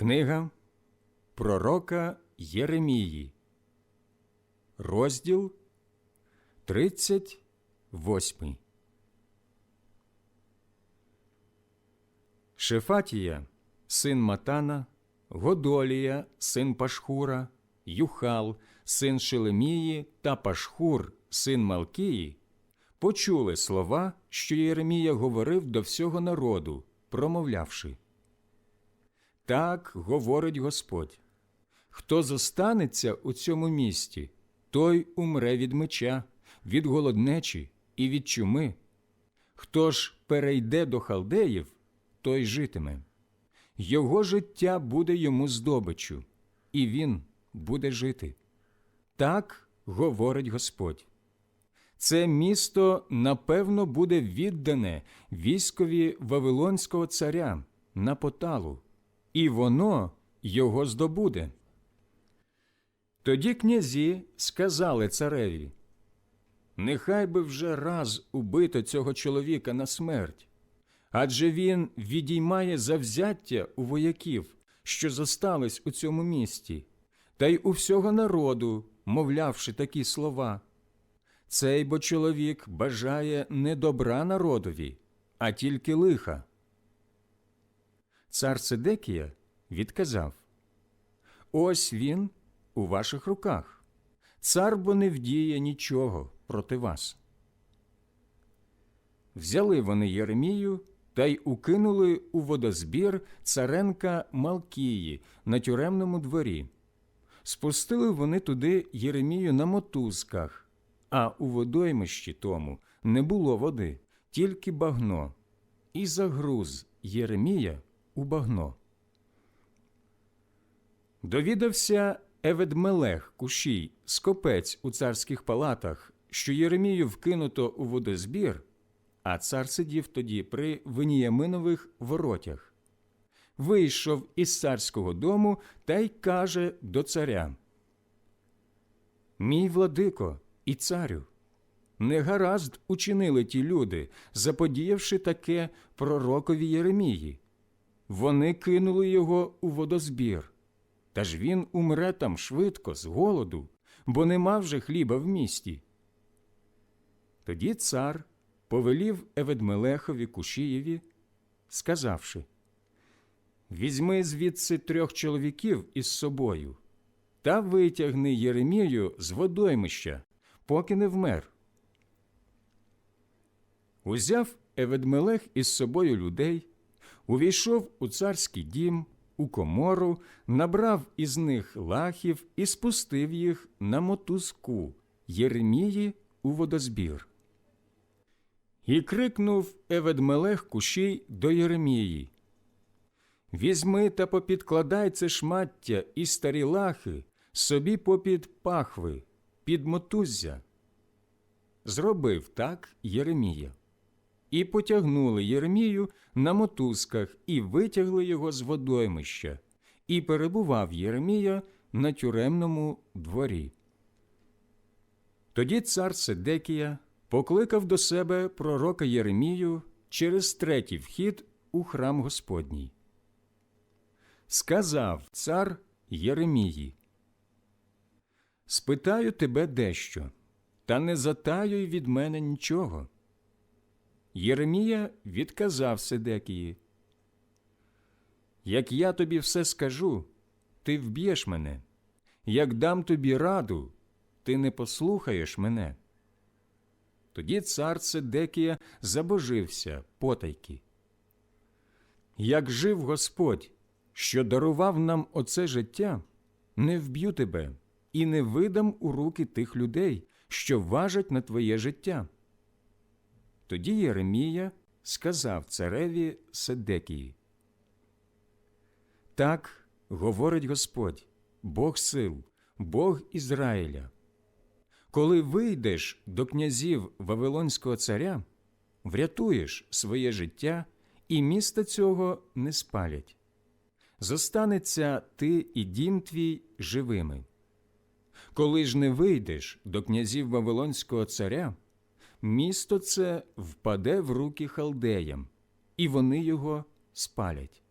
Книга Пророка Єремії, розділ 38. Шефатія, син Матана, Годолія, син Пашхура, Юхал, син Шелемії та Пашхур, син Малкії, почули слова, що Єремія говорив до всього народу, промовлявши. Так говорить Господь. Хто зостанеться у цьому місті, той умре від меча, від голоднечі і від чуми. Хто ж перейде до халдеїв, той житиме. Його життя буде йому здобиччю, і він буде жити. Так говорить Господь. Це місто напевно буде віддане військові Вавилонського царя на поталу, і воно його здобуде. Тоді князі сказали цареві Нехай би вже раз убито цього чоловіка на смерть, адже він відіймає завзяття у вояків, що зостались у цьому місті, та й у всього народу, мовлявши такі слова. Цей бо чоловік бажає не добра народові, а тільки лиха. Цар Сидекія відказав Ось він у ваших руках. Цар бо не вдіє нічого проти вас. Взяли вони Єремію та й укинули у водозбір царенка Малкії на тюремному дворі. Спустили вони туди Єремію на мотузках, а у водоймищі тому не було води, тільки багно, і загруз Єремія у багно. Довідався Еведмелех Кушій, скопець у царських палатах, що Єремію вкинуто у водозбір, а цар сидів тоді при Веніяминових воротях. Вийшов із царського дому та й каже до царя: Мій владико і царю, негаразд учинили ті люди, заподіявши таке пророкові Єремії. Вони кинули його у водозбір. Та ж він умре там швидко з голоду, бо нема вже хліба в місті. Тоді цар повелів Еведмелехові Кушієві, сказавши Візьми звідси трьох чоловіків із собою та витягни Єремію з водоймища, поки не вмер. Узяв Еведмелех із собою людей, увійшов у царський дім у комору, набрав із них лахів і спустив їх на мотузку Єремії у водозбір. І крикнув Еведмелех кушій до Єремії Візьми та попідкладай це шмаття і старі лахи собі попід пахви, під мотуззя. Зробив так Єремія. І потягнули Єремію на мотузках і витягли його з водоймища, і перебував Єремія на тюремному дворі. Тоді цар Седекія покликав до себе пророка Єремію через третій вхід у храм Господній. Сказав цар Єремії, Спитаю тебе дещо, та не затаюй від мене нічого. Єремія відказав Седекії. Як я тобі все скажу, ти вб'єш мене, як дам тобі раду, ти не послухаєш мене. Тоді цар Седекія забожився потайки. Як жив Господь, що дарував нам оце життя, не вб'ю тебе і не видам у руки тих людей, що важать на твоє життя. Тоді Єремія сказав цареві Седекії. Так говорить Господь, Бог сил, Бог Ізраїля. Коли вийдеш до князів Вавилонського царя, врятуєш своє життя, і міста цього не спалять. Зостанеться ти і дім твій живими. Коли ж не вийдеш до князів Вавилонського царя, місто це впаде в руки халдеям, і вони його спалять.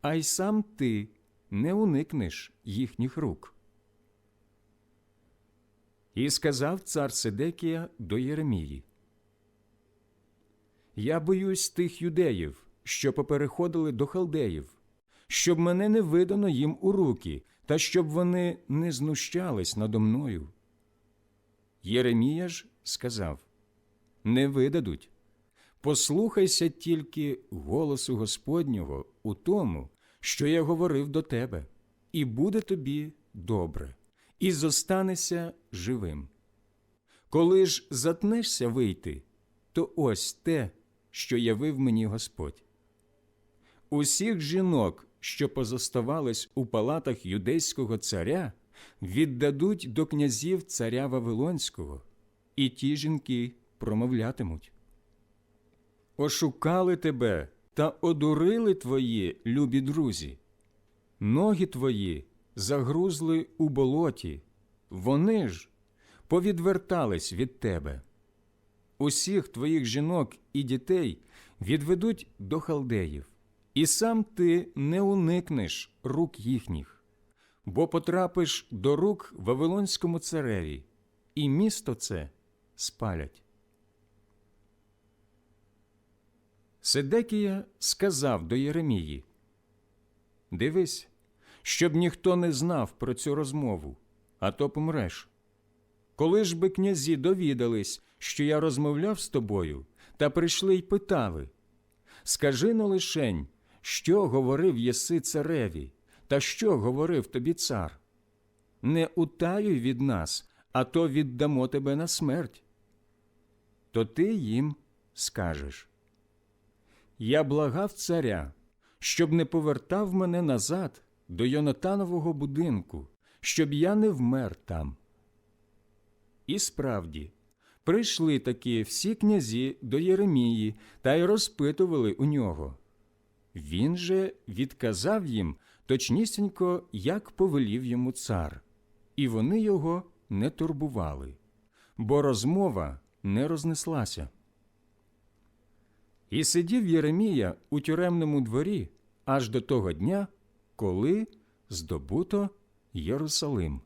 А й сам ти не уникнеш їхніх рук. І сказав цар Сидекія до Єремії Я боюсь тих юдеїв, що попереходили до халдеїв, щоб мене не видано їм у руки, та щоб вони не знущались надо мною. Єремія ж сказав Не видадуть. Послухайся тільки голосу Господнього у тому, що я говорив до тебе, і буде тобі добре, і зостанешся живим. Коли ж затнешся вийти, то ось те, що явив мені Господь. Усіх жінок, що позоставались у палатах юдейського царя, віддадуть до князів царя Вавилонського, і ті жінки промовлятимуть. Ошукали тебе та одурили твої любі друзі. Ноги твої загрузли у болоті, вони ж повідвертались від тебе. Усіх твоїх жінок і дітей відведуть до халдеїв, і сам ти не уникнеш рук їхніх, бо потрапиш до рук Вавилонському цареві, і місто це спалять. Седекія сказав до Єремії Дивись, щоб ніхто не знав про цю розмову, а то помреш. Коли ж би князі довідались, що я розмовляв з тобою, та прийшли й питали Скажи но лишень, що говорив єси цареві, та що говорив тобі цар? Не утаюй від нас, а то віддамо тебе на смерть. То ти їм скажеш Я благав царя, щоб не повертав мене назад до Йонатанового будинку, щоб я не вмер там. І справді, прийшли такі всі князі до Єремії та й розпитували у нього. Він же відказав їм точнісінько, як повелів йому цар, і вони його не турбували, бо розмова не рознеслася. І сидів Єремія у тюремному дворі аж до того дня, коли здобуто Єрусалим.